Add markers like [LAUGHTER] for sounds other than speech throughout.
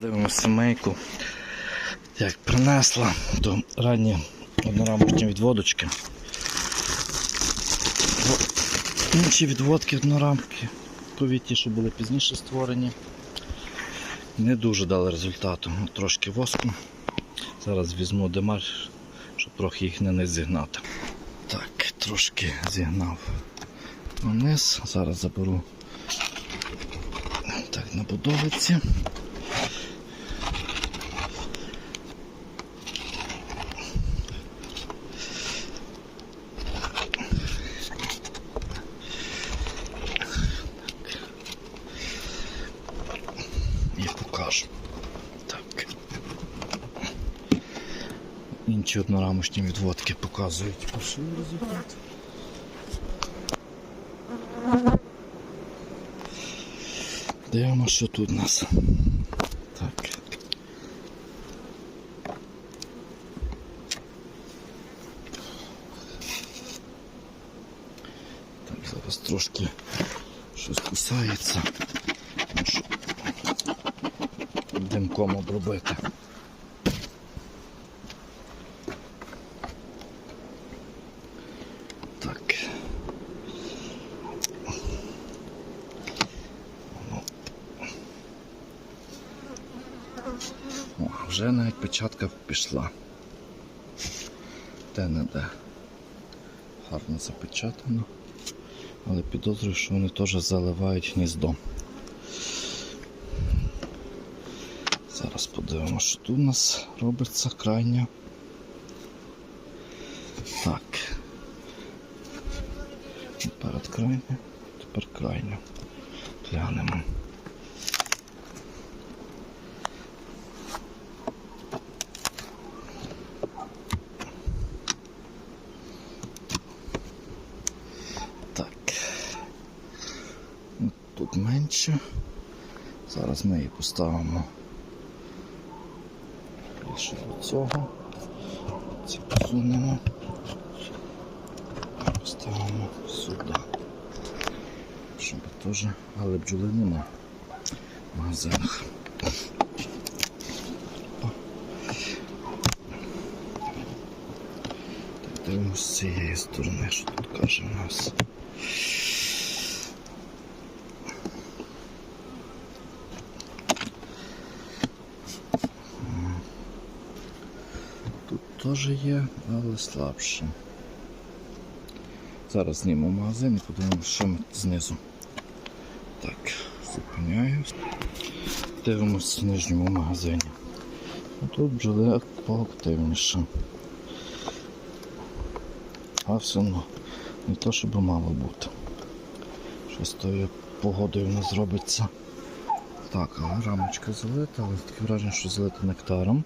Дивимося сімейку. Як принесла, то ранні однорамочні відводочки. Інші відводки однорамки, ті, що були пізніше створені, не дуже дали результату. Трошки воску. Зараз візьму демаль, щоб трохи їх не зігнати. Так, трошки зігнав вниз. Зараз заберу так, на будовиці. і покажу. Так. Інші однорамочні відводки показують перший результат. Дивимося, що тут у нас. Так. Так, зараз трошки щось кусається. Димком обробити. Так. Ну. О, вже навіть печатка пішла. Де не де. Гарно запечатано. Але підозрюю, що вони теж заливають гніздо. Зараз подивимося, що тут у нас робиться крайня. Так. Перед крайня, тепер крайня. Глянемо. Так. От Тут менше. Зараз ми її поставимо більше до цього. Ці посунемо. Поставимо сюди. Щоб теж, але бджоли нема в магазинах. Дивимося з цієї сторони, що тут каже у нас. Теж є, але слабше. Зараз зніму магазин і подивимося, що ми знизу. Так, зупиняю. Дивимося в нижньому магазині. А Тут бджоли поактивніше. А все одно не то, щоб мало бути. Щось тою погодою нас зробиться. Так, рамочка залита, але таке враження, що залита нектаром.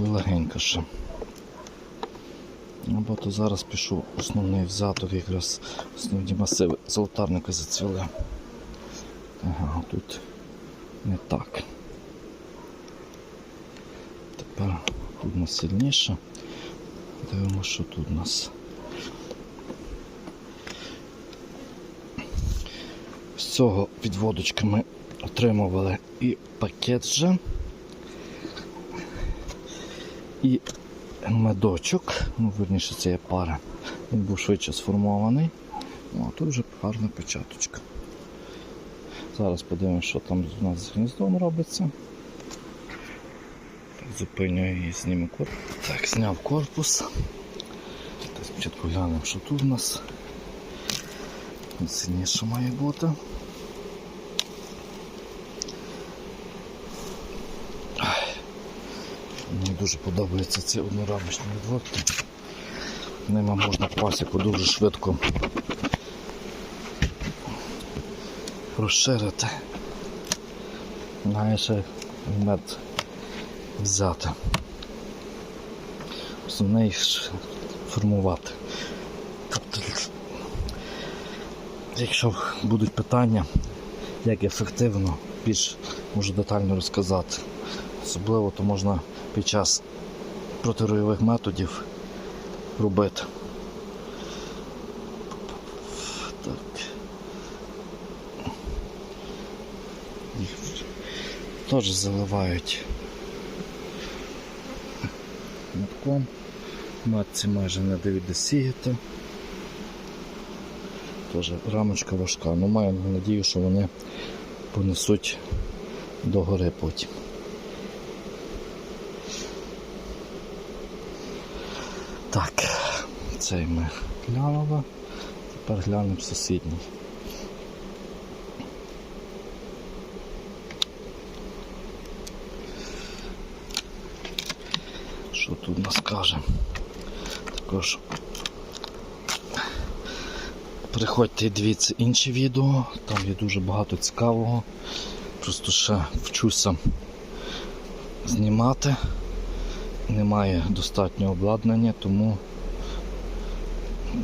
Легенько ще. Ну, то зараз пішов основний взяток, якраз основні масиви золотарника зацвіли. Ага, тут не так. Тепер тут нас сильніше. Дивимося, що тут у нас. З цього підводочка ми отримували і пакет вже і медочок, ну верніше це є пара. Він був швидше сформований. Ну, а тут вже гарна печаточка. Зараз подивимося, що там у нас з гніздом робиться. Так, Зупинюю і зніму корпус. Так, зняв корпус. Так, спочатку глянемо, що тут у нас. Сильніше має бути. Мені дуже подобаються ці однорамочні відводки. Ними можна пасіку дуже швидко розширити. Ще мед взяти. Основне їх формувати. Тобто, якщо будуть питання, як ефективно, більш можу детально розказати. Особливо то можна під час протиройових методів робити. Так. Їх теж заливають метком. Матці майже не дають досіяти. Теж рамочка важка, ну, але маю надію, що вони понесуть догори потім. Так, цей ми глянули. Тепер глянемо сусідній. Що тут нас каже? Також приходьте і дивіться інші відео, там є дуже багато цікавого. Просто ще вчуся знімати. Немає достатнього обладнання, тому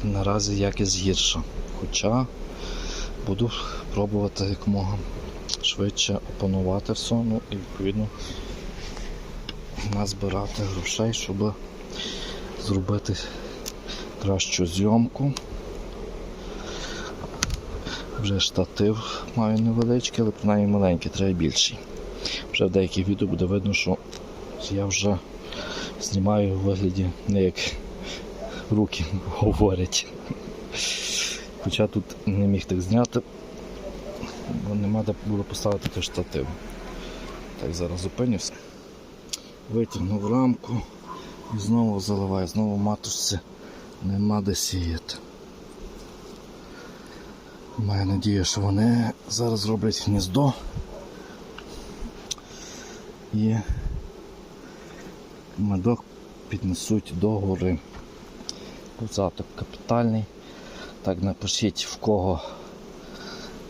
наразі якість гірша. Хоча буду пробувати якомога швидше опанувати все, ну і відповідно назбирати грошей, щоб зробити кращу зйомку. Вже штатив маю невеличкий, але принаймні маленький, треба більший. Вже в деяких відео буде видно, що я вже знімаю у вигляді не як руки [LAUGHS] говорять. Хоча тут не міг так зняти, бо нема де було поставити той штатив. Так, зараз зупинюся. Витягнув рамку і знову заливаю, знову матушці нема де сіяти. Маю надію, що вони зараз зроблять гніздо і медок піднесуть до гори. Кузаток капітальний. Так, напишіть в кого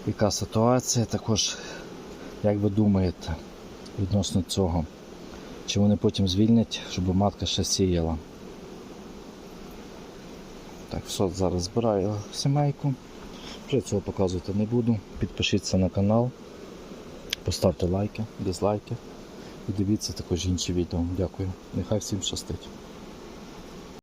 яка ситуація, також як ви думаєте відносно цього. Чи вони потім звільнять, щоб матка ще сіяла. Так, все, зараз збираю сімейку. Вже цього показувати не буду. Підпишіться на канал, поставте лайки, дизлайки і дивіться також інші відео. Дякую. Нехай всім щастить.